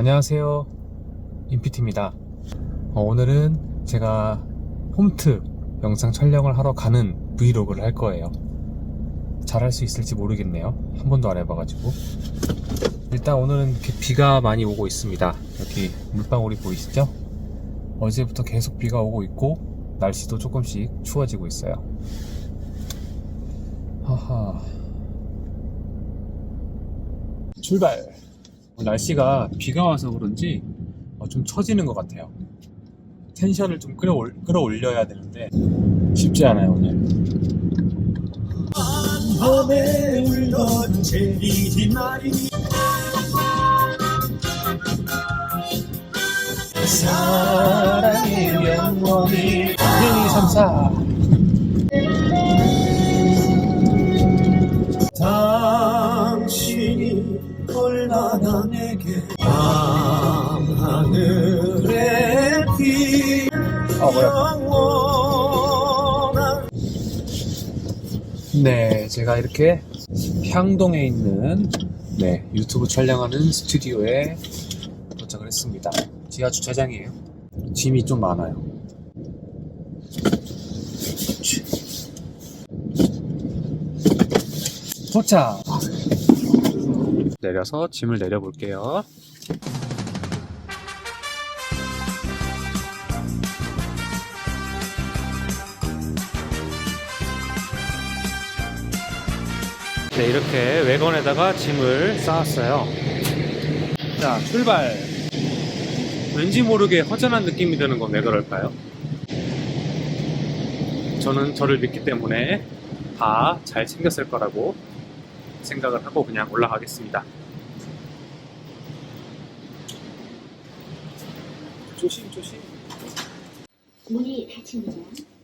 안녕하세요. 인피티입니다. 어, 오늘은 제가 홈트 영상 촬영을 하러 가는 브이로그를 할 거예요. 잘 할 수 있을지 모르겠네요. 한 번도 안 해봐가지고. 일단 오늘은 이렇게 비가 많이 오고 있습니다. 여기 물방울이 보이시죠? 어제부터 계속 비가 오고 있고, 날씨도 조금씩 추워지고 있어요. 하하. 출발! 날씨가 비가 와서 그런지 어, 좀 처지는 것 같아요. 텐션을 좀 끌어올, 끌어올려야 되는데 쉽지 않아요 오늘. 사랑의 영원히 1, 2, 3, 4 뭐야. 네, 제가 이렇게 향동에 있는 네, 유튜브 촬영하는 스튜디오에 도착을 했습니다. 지하 주차장이에요. 짐이 좀 많아요. 도착! 내려서 짐을 내려볼게요. 네, 이렇게 외건에다가 짐을 쌓았어요. 자, 출발! 왠지 모르게 허전한 느낌이 드는 건 왜 그럴까요? 저는 저를 믿기 때문에 다 잘 챙겼을 거라고 생각을 하고 그냥 올라가겠습니다. 조심, 조심. 문이 닫힙니다.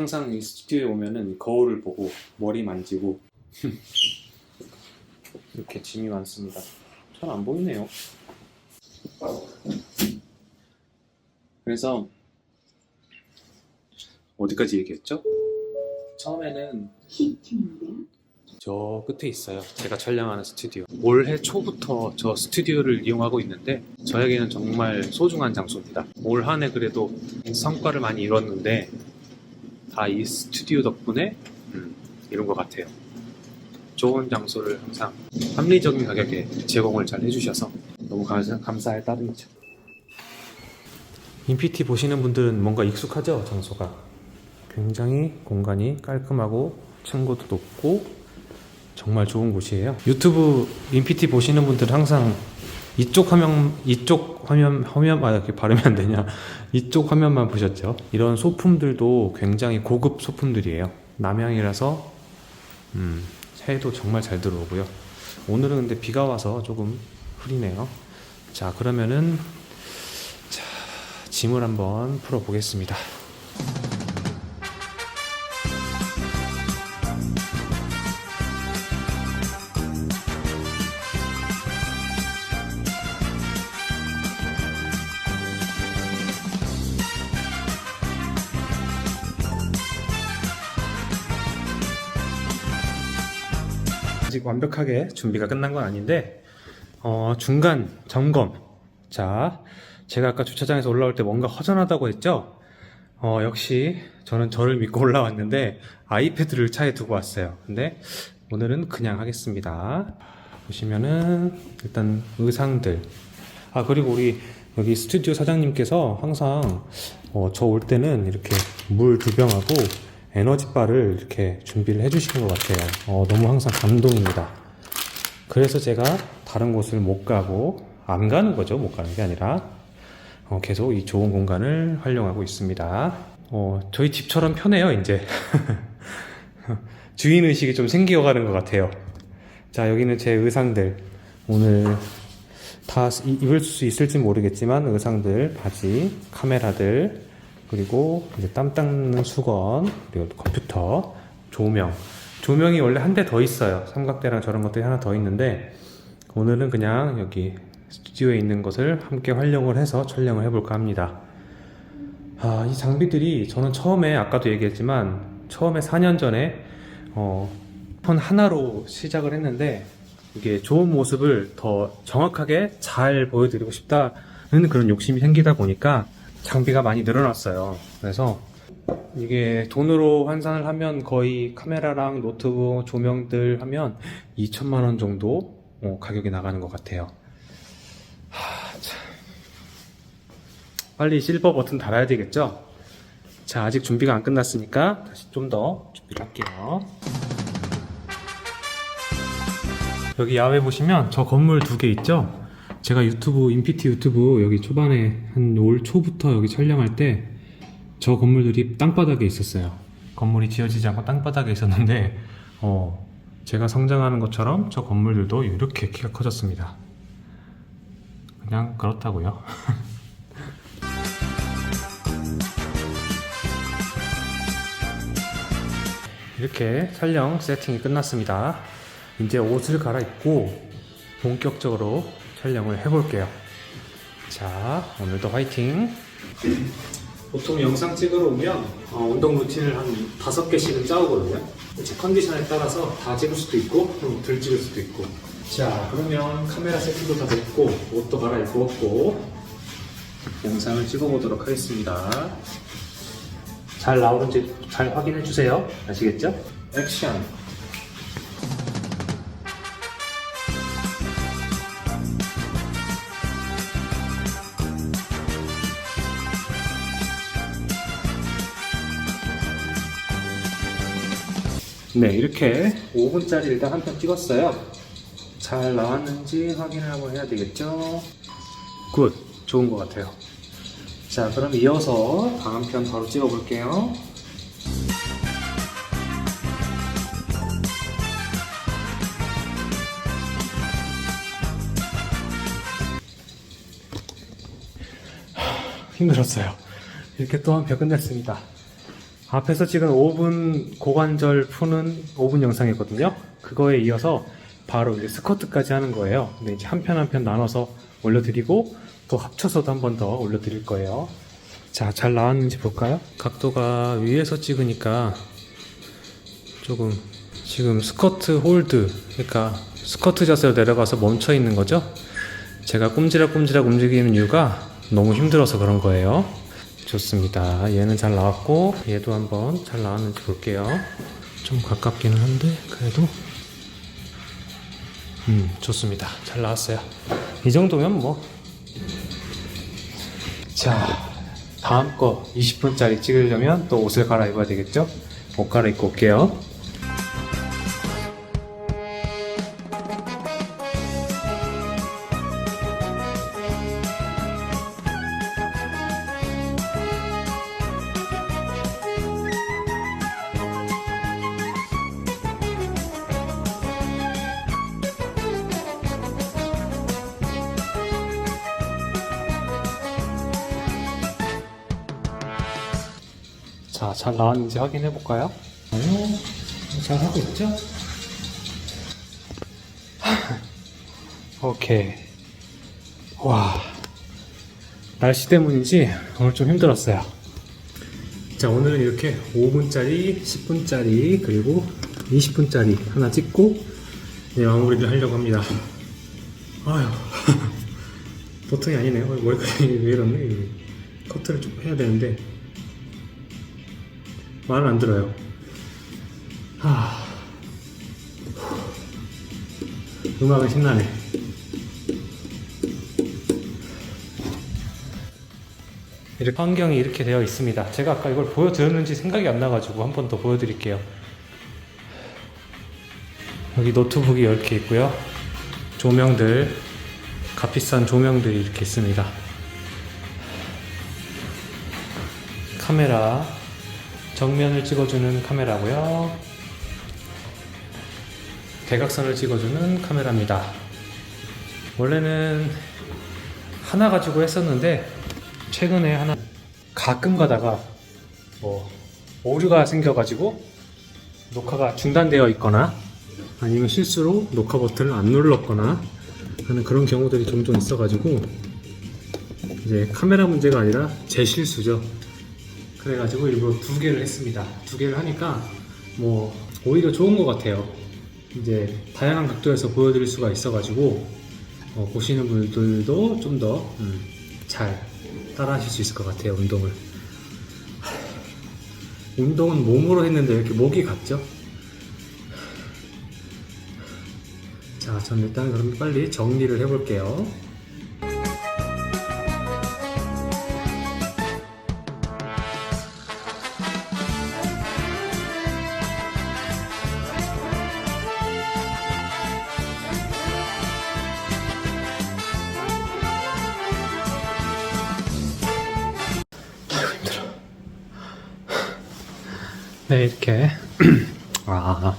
항상 이 스튜디오에 오면은 이 거울을 보고 머리 만지고 이렇게 짐이 많습니다. 잘 안 보이네요. 그래서 어디까지 얘기했죠? 처음에는. 저 끝에 있어요. 제가 촬영하는 스튜디오. 올해 초부터 저 스튜디오를 이용하고 있는데 저에게는 정말 소중한 장소입니다. 올 한 해 그래도 성과를 많이 이뤘는데 다 이 스튜디오 덕분에 음, 이룬 것 같아요. 좋은 장소를 항상 합리적인 가격에 제공을 잘 해주셔서 너무 감사, 감사할 따름이죠. 인피티 보시는 분들은 뭔가 익숙하죠? 장소가. 굉장히 공간이 깔끔하고 층고도 높고 정말 좋은 곳이에요. 유튜브 인피티 보시는 분들은 항상 이쪽 화면, 이쪽 화면, 화면, 아, 이렇게 발음이 안 되냐. 이쪽 화면만 보셨죠? 이런 소품들도 굉장히 고급 소품들이에요. 남향이라서, 음, 새도 정말 잘 들어오고요. 오늘은 근데 비가 와서 조금 흐리네요. 자, 그러면은, 자, 짐을 한번 풀어 보겠습니다. 완벽하게 준비가 끝난 건 아닌데 어, 중간 점검. 자 제가 아까 주차장에서 올라올 때 뭔가 허전하다고 했죠? 어, 역시 저는 저를 믿고 올라왔는데 아이패드를 차에 두고 왔어요. 근데 오늘은 그냥 하겠습니다. 보시면은 일단 의상들. 아 그리고 우리 여기 스튜디오 사장님께서 항상 어, 저 올 때는 이렇게 물 두 병하고 에너지바를 이렇게 준비를 해주시는 것 같아요. 어, 너무 항상 감동입니다. 그래서 제가 다른 곳을 못 가고 안 가는 거죠. 못 가는 게 아니라 어, 계속 이 좋은 공간을 활용하고 있습니다. 어, 저희 집처럼 편해요. 이제 주인 의식이 좀 생겨가는 것 같아요. 자 여기는 제 의상들 오늘 다 이- 입을 수 있을지 모르겠지만 의상들 바지 카메라들 그리고 이제 땀 닦는 수건 그리고 컴퓨터 조명. 조명이 원래 한 대 더 있어요. 삼각대랑 저런 것들이 하나 더 있는데 오늘은 그냥 여기 스튜디오에 있는 것을 함께 활용을 해서 촬영을 해볼까 합니다. 아, 이 장비들이 저는 처음에 아까도 얘기했지만 처음에 4년 전에 어, 폰 하나로 시작을 했는데 이게 좋은 모습을 더 정확하게 잘 보여드리고 싶다는 그런 욕심이 생기다 보니까 장비가 많이 늘어났어요. 그래서 이게 돈으로 환산을 하면 거의 카메라랑 노트북, 조명들 하면 2천만 원 정도 어, 가격이 나가는 것 같아요. 하, 참. 빨리 실버 버튼 달아야 되겠죠? 자, 아직 준비가 안 끝났으니까 다시 좀 더 준비를 할게요. 여기 야외 보시면 저 건물 두 개 있죠? 제가 유튜브, 인피티 유튜브 여기 초반에 한 올 초부터 여기 촬영할 때 저 건물들이 땅바닥에 있었어요. 건물이 지어지지 않고 땅바닥에 있었는데, 어, 제가 성장하는 것처럼 저 건물들도 이렇게 키가 커졌습니다. 그냥 그렇다고요. 이렇게 촬영 세팅이 끝났습니다. 이제 옷을 갈아입고 본격적으로 촬영을 해볼게요. 자, 오늘도 화이팅! 보통 영상 찍으러 오면 어, 운동 루틴을 한 다섯 개씩은 짜오거든요. 제 컨디션에 따라서 다 찍을 수도 있고 좀 덜 찍을 수도 있고. 자, 그러면 카메라 세팅도 다 됐고 옷도 갈아입고 영상을 찍어보도록 하겠습니다. 잘 나오는지 잘 확인해 주세요. 아시겠죠? 액션. 네, 이렇게 5분짜리 일단 한 편 찍었어요. 잘 나왔는지 확인을 한번 해야 되겠죠? 굿, 좋은 것 같아요. 자, 그럼 이어서 다음 편 바로 찍어 볼게요. 하, 힘들었어요. 이렇게 또 한 편 끝냈습니다. 앞에서 찍은 5분 고관절 푸는 5분 영상이거든요. 그거에 이어서 바로 이제 스쿼트까지 하는 거예요. 근데 이제 한 편 한 편 나눠서 올려드리고 또 합쳐서도 한 번 더 올려드릴 거예요. 자, 잘 나왔는지 볼까요? 각도가 위에서 찍으니까 조금 지금 스쿼트 홀드, 그러니까 스쿼트 자세로 내려가서 멈춰 있는 거죠. 제가 꼼지락꼼지락 움직이는 이유가 너무 힘들어서 그런 거예요. 좋습니다. 얘는 잘 나왔고 얘도 한번 잘 나왔는지 볼게요. 좀 가깝기는 한데 그래도 음 좋습니다. 잘 나왔어요. 이 정도면 뭐 자, 다음 거 20분짜리 찍으려면 또 옷을 갈아입어야 되겠죠? 옷 갈아입고 올게요. 자, 잘 나왔는지 확인해 볼까요? 잘 하고 있죠? 오케이. 와. 날씨 때문인지 오늘 좀 힘들었어요. 자, 오늘은 이렇게 5분짜리, 10분짜리, 그리고 20분짜리 하나 찍고, 이제 마무리를 하려고 합니다. 아휴. 보통이 아니네요. 머리카락이 왜 이러네. 커트를 좀 해야 되는데, 말은 안 들어요. 하... 음악은 신나네. 이렇게 환경이 이렇게 되어 있습니다. 제가 아까 이걸 보여드렸는지 생각이 안 나가지고 한 번 더 보여드릴게요. 여기 노트북이 이렇게 있고요. 조명들, 값비싼 조명들이 이렇게 있습니다. 카메라, 정면을 찍어주는 카메라고요. 대각선을 찍어주는 카메라입니다. 원래는 하나 가지고 했었는데 최근에 하나 가끔 가다가 뭐 오류가 생겨가지고 녹화가 중단되어 있거나 아니면 실수로 녹화 버튼을 안 눌렀거나 하는 그런 경우들이 종종 있어가지고 이제 카메라 문제가 아니라 제 실수죠. 그래가지고 일부러 두 개를 했습니다. 두 개를 하니까 뭐 오히려 좋은 것 같아요. 이제 다양한 각도에서 보여드릴 수가 있어가지고 어, 보시는 분들도 좀 더잘 따라하실 수 있을 것 같아요 운동을 운동은 몸으로 했는데 왜 이렇게 목이 갔죠? 자, 전 일단 그럼 빨리 정리를 해볼게요. 네, 이렇게. 아,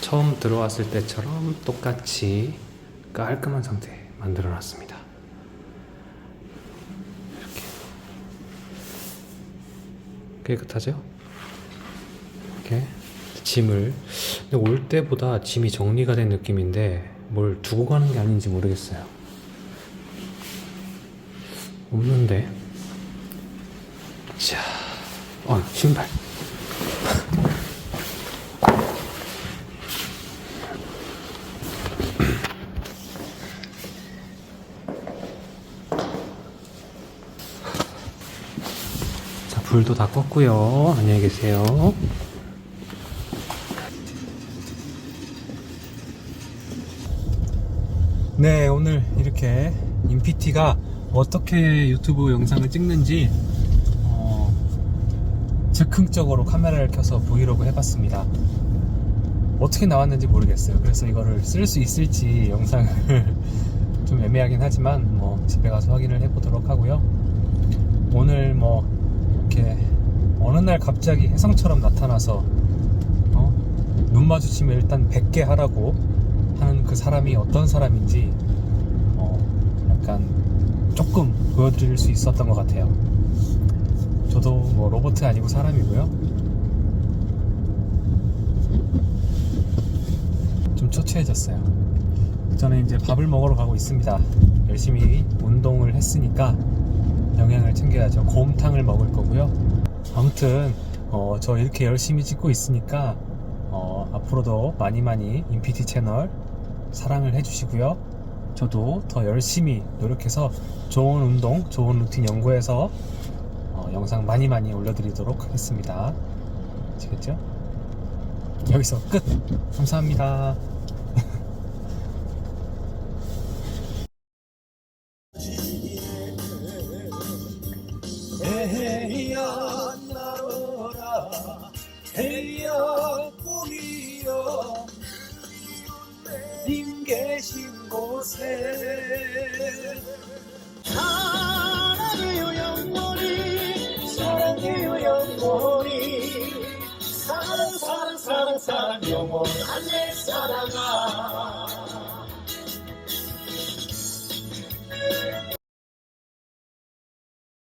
처음 들어왔을 때처럼 똑같이 깔끔한 상태 만들어 놨습니다. 이렇게. 깨끗하죠? 이렇게. 짐을. 근데 올 때보다 짐이 정리가 된 느낌인데 뭘 두고 가는 게 아닌지 모르겠어요. 없는데. 자, 어, 신발. 불도 다 껐고요. 안녕히 계세요. 네, 오늘 이렇게 인피티가 어떻게 유튜브 영상을 찍는지 어, 즉흥적으로 카메라를 켜서 브이로그 해봤습니다. 어떻게 나왔는지 모르겠어요. 그래서 이거를 쓸 수 있을지 영상을 좀 애매하긴 하지만 뭐 집에 가서 확인을 해보도록 하고요. 오늘 뭐 이렇게 어느 날 갑자기 혜성처럼 나타나서 어? 눈 마주치면 일단 100개 하라고 하는 그 사람이 어떤 사람인지 어, 약간 조금 보여드릴 수 있었던 것 같아요. 저도 뭐 로봇이 아니고 사람이고요. 좀 초췌해졌어요. 저는 이제 밥을 먹으러 가고 있습니다. 열심히 운동을 했으니까 영양을 챙겨야죠. 곰탕을 먹을 거고요. 아무튼 어, 저 이렇게 열심히 찍고 있으니까 어, 앞으로도 많이 많이 인피티 채널 사랑을 해주시고요. 저도 더 열심히 노력해서 좋은 운동, 좋은 루틴 연구해서 어, 영상 많이 많이 올려드리도록 하겠습니다. 아시겠죠? 여기서 끝! 감사합니다. 헤야 꿈이여. 님 계신 곳에 사랑해요 영원히 사랑해요 영원히 사랑 사랑 사랑 사랑 영원한 내 사랑아